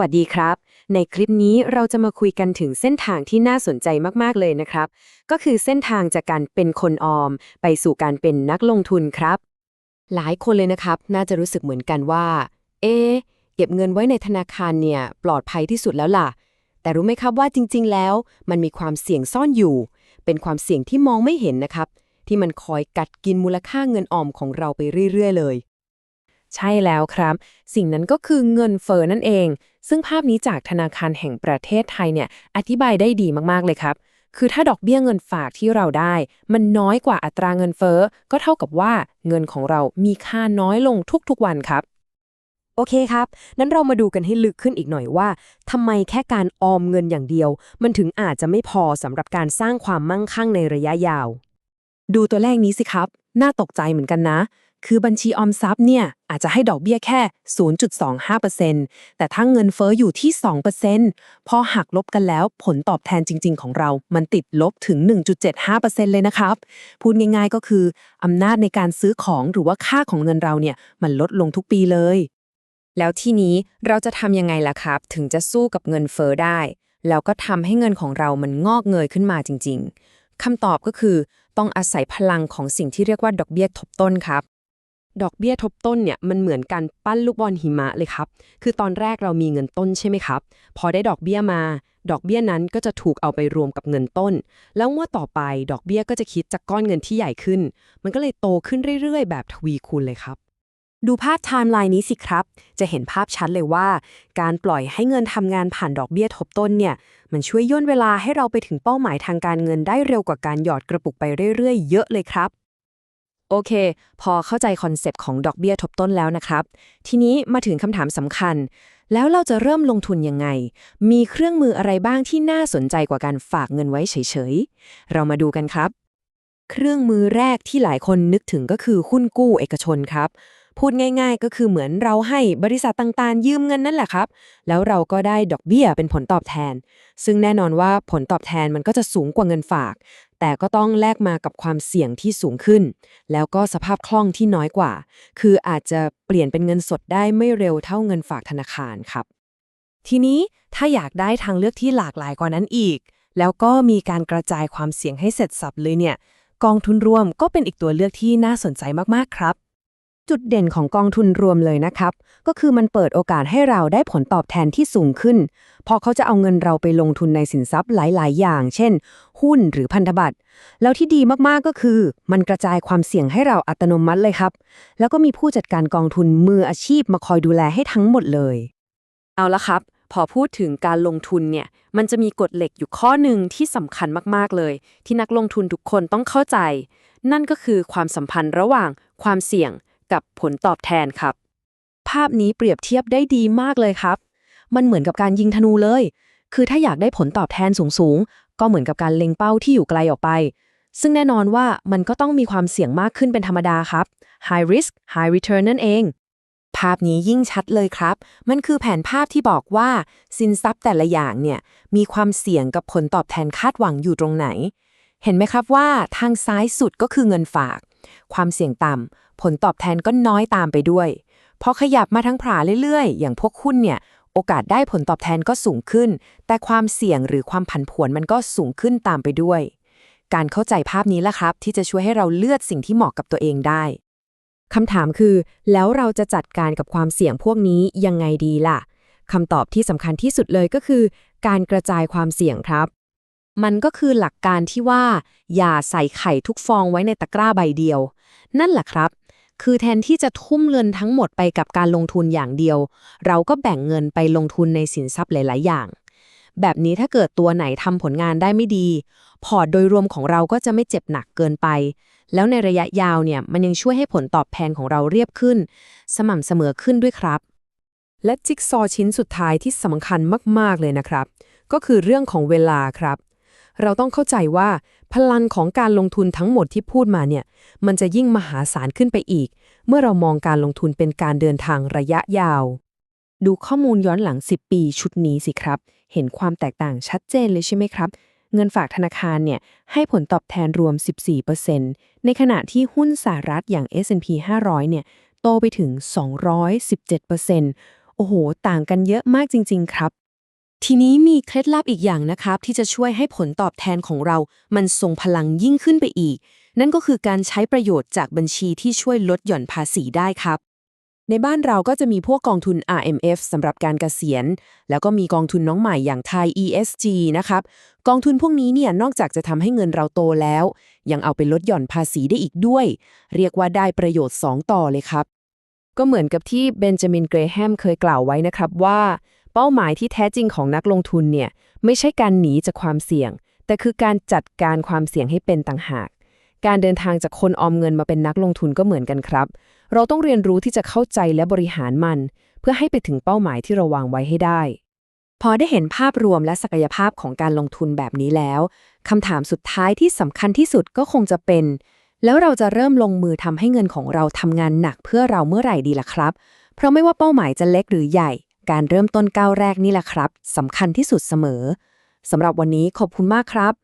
วัสดีครับ ในคลิปนี้เราจะมาคุยกันถึงเส้นทางที่น่าสนใจมากๆเลยนะครับ ก็คือเส้นทางจากการเป็นคนออม ไปสู่การเป็นนักลงทุนครับ หลายคนเลยนะครับ น่าจะรู้สึกเหมือนกันว่า เอ๊เก็บเงินไว้ในธนาคารเนี่ย ปลอดภัยที่สุดแล้วล่ะ แต่รู้ไหมครับว่าจริง ๆ แล้ว มันมีความเสี่ยงซ่อนอยู่ เป็นความเสี่ยงที่มองไม่เห็นนะครับ ที่มันคอยกัดกินมูลค่าเงินออมของเราไปเรื่อย ๆ เลย ใช่แล้วครับ สิ่งนั้นก็คือเงินเฟ้อนั่นเอง ซึ่งภาพนี้จากธนาคารแห่งประเทศไทยเนี่ยอธิบายได้ดีมากๆเลยครับ คือถ้าดอกเบี้ยเงินฝากที่เราได้ มันน้อยกว่าอัตราเงินเฟ้อก็เท่ากับว่าเงินของเรามีค่าน้อยลงทุกๆวันครับโอเคครับ นั้นเรามาดูกันให้ลึกขึ้นอีกหน่อยว่าทำไมแค่การออมเงินอย่างเดียว มันถึงอาจจะไม่พอสำหรับการสร้างความมั่งคั่งในระยะยาว ดูตัวเลขนี้สิครับ น่าตกใจเหมือนกันนะ คือบัญชีออมทรัพย์เนี่ยอาจจะให้ดอกเบี้ยแค่ 0.25%แต่ถ้าเงินเฟอ้ออยู่ที่ 2%พอหักลบกันแล้วผลตอบแทนจริง ๆ ของเรา มันติดลบถึง 1.75%เลยนะครับ พูดง่ายๆก็คืออำนาจในการซื้อของหรือว่าค่าของเงินเราเนี่ยมันลดลงทุกปีเลย แล้วที่นี้เราจะทำยังไงล่ะครับ ถึงจะสู้กับเงินเฟอ้อได้ แล้วก็ทำให้เงินของเรามันงอกเงยขึ้นมาจริง ๆคำตอบก็คือต้องอาศัยพลังของสิ่งที่เรียกว่าดอกเบี้ยทบต้นครับ ดอกเบี้ยทบต้นเนี่ยมันเหมือนการปั้นลูกบอลหิมะเลยครับ คือตอนแรกเรามีเงินต้นใช่ไหมครับ พอได้ดอกเบี้ยมา ดอกเบี้ยนั้นก็จะถูกเอาไปรวมกับเงินต้น แล้วงวดต่อไปดอกเบี้ยก็จะคิดจากก้อนเงินที่ใหญ่ขึ้น มันก็เลยโตขึ้นเรื่อยๆ แบบทวีคูณเลยครับ ดูภาพไทม์ไลน์นี้สิครับ จะเห็นภาพชัดเลยว่า การปล่อยให้เงินทำงานผ่านดอกเบี้ยทบต้นเนี่ย มันช่วยย่นเวลาให้เราไปถึงเป้าหมายทางการเงินได้เร็วกว่าการหยอดกระปุกไปเรื่อยๆ เยอะเลยครับ โอเค พอเข้าใจคอนเซปต์ของดอกเบี้ยทบต้นแล้วนะครับ ทีนี้มาถึงคำถามสำคัญ แล้วเราจะเริ่มลงทุนยังไง มีเครื่องมืออะไรบ้างที่น่าสนใจกว่าการฝากเงินไว้เฉยๆ เรามาดูกันครับ เครื่องมือแรกที่หลายคนนึกถึงก็คือหุ้นกู้เอกชนครับ พูดง่ายๆ ก็คือเหมือนเราให้บริษัทต่างๆ ยืมเงินนั่นแหละครับ แล้วเราก็ได้ดอกเบี้ยเป็นผลตอบแทน ซึ่งแน่นอนว่าผลตอบแทนมันก็จะสูงกว่าเงินฝาก แต่ก็ต้องแลกมากับความเสี่ยงที่สูงขึ้น แล้วก็สภาพคล่องที่น้อยกว่า คืออาจจะเปลี่ยนเป็นเงินสดได้ไม่เร็วเท่าเงินฝากธนาคารครับ ทีนี้ถ้าอยากได้ทางเลือกที่หลากหลายกว่านั้นอีก แล้วก็มีการกระจายความเสี่ยงให้เสร็จสับเลยเนี่ย กองทุนรวมก็เป็นอีกตัวเลือกที่น่าสนใจมากๆครับ จุดเด่นของกองทุนรวมเลยนะครับ ก็คือมันเปิดโอกาสให้เราได้ผลตอบแทนที่สูงขึ้น พอเขาจะเอาเงินเราไปลงทุนในสินทรัพย์หลาย ๆ อย่าง เช่น หุ้นหรือพันธบัตร แล้วที่ดีมาก ๆ ก็คือ มันกระจายความเสี่ยงให้เราอัตโนมัติเลยครับ แล้วก็มีผู้จัดการกองทุนมืออาชีพมาคอยดูแลให้ทั้งหมดเลย เอาละครับ พอพูดถึงการลงทุนเนี่ย มันจะมีกฎเหล็กอยู่ข้อหนึ่งที่สำคัญมาก ๆ เลย ที่นักลงทุนทุกคนต้องเข้าใจ นั่นก็คือความสัมพันธ์ระหว่างความเสี่ยง กับผลตอบแทนครับ ภาพนี้เปรียบเทียบได้ดีมากเลยครับ มันเหมือนกับการยิงธนูเลย คือถ้าอยากได้ผลตอบแทนสูงๆ ก็เหมือนกับการเล็งเป้าที่อยู่ไกลออกไป ซึ่งแน่นอนว่ามันก็ต้องมีความเสี่ยงมากขึ้นเป็นธรรมดาครับ high risk high return นั่นเองภาพนี้ยิ่งชัดเลยครับ มันคือแผนภาพที่บอกว่า สินทรัพย์แต่ละอย่างเนี่ย มีความเสี่ยงกับผลตอบแทนคาดหวังอยู่ตรงไหน เห็นไหมครับว่าทางซ้ายสุดก็คือเงินฝาก ความเสี่ยงต่ำ ผลตอบแทนก็น้อยตามไปด้วย พอขยับมาทั้งผาเรื่อยๆ อย่างพวกหุ้นเนี่ย โอกาสได้ผลตอบแทนก็สูงขึ้น แต่ความเสี่ยงหรือความผันผวนมันก็สูงขึ้นตามไปด้วย การเข้าใจภาพนี้แหละครับ ที่จะช่วยให้เราเลือกสิ่งที่เหมาะกับตัวเองได้คำถามคือ แล้วเราจะจัดการกับความเสี่ยงพวกนี้ยังไงดีล่ะคำตอบที่สำคัญที่สุดเลยก็คือ การกระจายความเสี่ยงครับ มันก็คือหลักการที่ว่า อย่าใส่ไข่ทุกฟองไว้ในตะกร้าใบเดียว นั่นแหละครับ คือแทนที่จะทุ่มเงินทั้งหมดไปกับการลงทุนอย่างเดียว เราก็แบ่งเงินไปลงทุนในสินทรัพย์หลาย ๆ อย่าง แบบนี้ถ้าเกิดตัวไหนทำผลงานได้ไม่ดี พอร์ตโดยรวมของเราก็จะไม่เจ็บหนักเกินไป แล้วในระยะยาวเนี่ยมันยังช่วยให้ผลตอบแทนของเราเรียบขึ้น สม่ำเสมอขึ้นด้วยครับ และจิ๊กซอว์ชิ้นสุดท้ายที่สำคัญมาก ๆ เลยนะครับ ก็คือเรื่องของเวลาครับ เราต้องเข้าใจว่าพลังของการลงทุนทั้งหมดที่พูดมาเนี่ย มันจะยิ่งมหาศาลขึ้นไปอีก เมื่อเรามองการลงทุนเป็นการเดินทางระยะยาว ดูข้อมูลย้อนหลัง 10 ปีชุดนี้สิครับ เห็นความแตกต่างชัดเจนเลยใช่ไหมครับ เงินฝากธนาคารเนี่ยให้ผลตอบแทนรวม 14%ในขณะที่หุ้นสหรัฐอย่าง S&P 500 เนี่ยโตไปถึง 217%โอ้โห ต่างกันเยอะมากจริง ๆ ครับ ทีนี้มีเคล็ดลับอีกอย่างนะครับ ที่จะช่วยให้ผลตอบแทนของเรา มันทรงพลังยิ่งขึ้นไปอีก นั่นก็คือการใช้ประโยชน์จากบัญชีที่ช่วยลดหย่อนภาษีได้ครับ ในบ้านเราก็จะมีพวกกองทุน RMF สำหรับการเกษียณ แล้วก็มีกองทุนน้องใหม่อย่างไทย ESG นะครับ กองทุนพวกนี้เนี่ยนอกจากจะทำให้เงินเราโตแล้ว ยังเอาไปลดหย่อนภาษีได้อีกด้วย เรียกว่าได้ประโยชน์ 2 ต่อเลยครับ ก็เหมือนกับที่เบนจามินเกรแฮมเคยกล่าวไว้นะครับว่า เป้าหมายที่แท้จริงของนักลงทุนเนี่ยไม่ใช่การหนีจากความเสี่ยง แต่คือการจัดการความเสี่ยงให้เป็นต่างหาก การเดินทางจากคนออมเงินมาเป็นนักลงทุนก็เหมือนกันครับ เราต้องเรียนรู้ที่จะเข้าใจและบริหารมัน เพื่อให้ไปถึงเป้าหมายที่เราวางไว้ให้ได้ พอได้เห็นภาพรวมและศักยภาพของการลงทุนแบบนี้แล้วคำถามสุดท้ายที่สำคัญที่สุดก็คงจะเป็น แล้วเราจะเริ่มลงมือทำให้เงินของเราทำงานหนักเพื่อเราเมื่อไหร่ดีล่ะครับ เพราะไม่ว่าเป้าหมายจะเล็กหรือใหญ่ การเริ่มต้นก้าวแรกนี่แหละครับสำคัญที่สุดเสมอสำหรับวันนี้ขอบคุณมากครับ